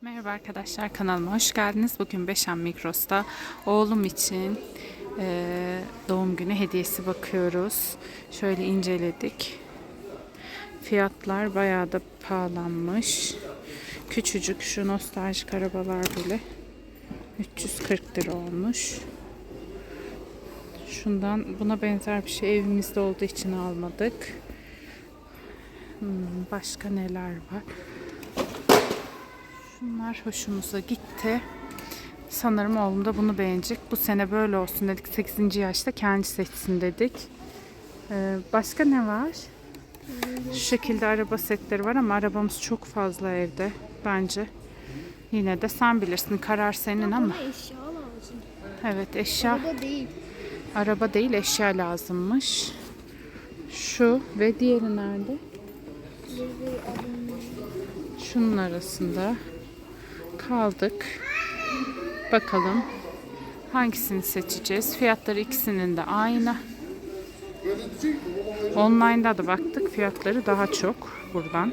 Merhaba arkadaşlar kanalıma hoş geldiniz. Bugün Beşen Migros'ta oğlum için eee, doğum günü hediyesi bakıyoruz. Şöyle inceledik. Fiyatlar bayağı da pahalanmış. Küçücük şu nostaljik arabalar bile 340 lira olmuş. Şundan buna benzer bir şey evimizde olduğu için almadık. Hmm, başka neler var? Bunlar hoşumuza gitti. Sanırım oğlum da bunu beğenecek. Bu sene böyle olsun dedik. 8. yaşta kendi seçsin dedik. Ee, başka ne var? Şu şekilde araba setleri var ama arabamız çok fazla evde bence. Yine de sen bilirsin. Karar senin ama. Eşya lazım. Evet eşya. Araba değil. Araba değil eşya lazımmış. Şu ve diğeri nerede? Şunun arasında kaldık. Bakalım hangisini seçeceğiz. Fiyatları ikisinin de aynı. Online'da da baktık. Fiyatları daha çok buradan.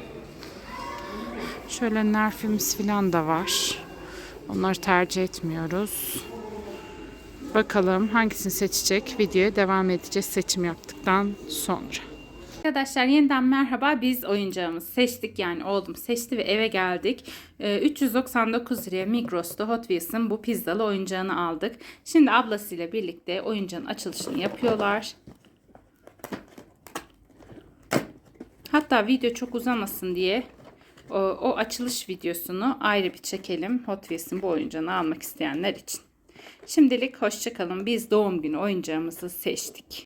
Şöyle nerfimiz falan da var. Onları tercih etmiyoruz. Bakalım hangisini seçecek. Videoya devam edeceğiz seçim yaptıktan sonra. Arkadaşlar yeniden merhaba. Biz oyuncağımızı seçtik. Yani oğlum seçti ve eve geldik. Ee, 399 liraya Migros'ta Hot Wheels'ın bu pizzalı oyuncağını aldık. Şimdi ablasıyla birlikte oyuncağın açılışını yapıyorlar. Hatta video çok uzamasın diye o, o açılış videosunu ayrı bir çekelim. Hot Wheels'ın bu oyuncağını almak isteyenler için. Şimdilik hoşçakalın. Biz doğum günü oyuncağımızı seçtik.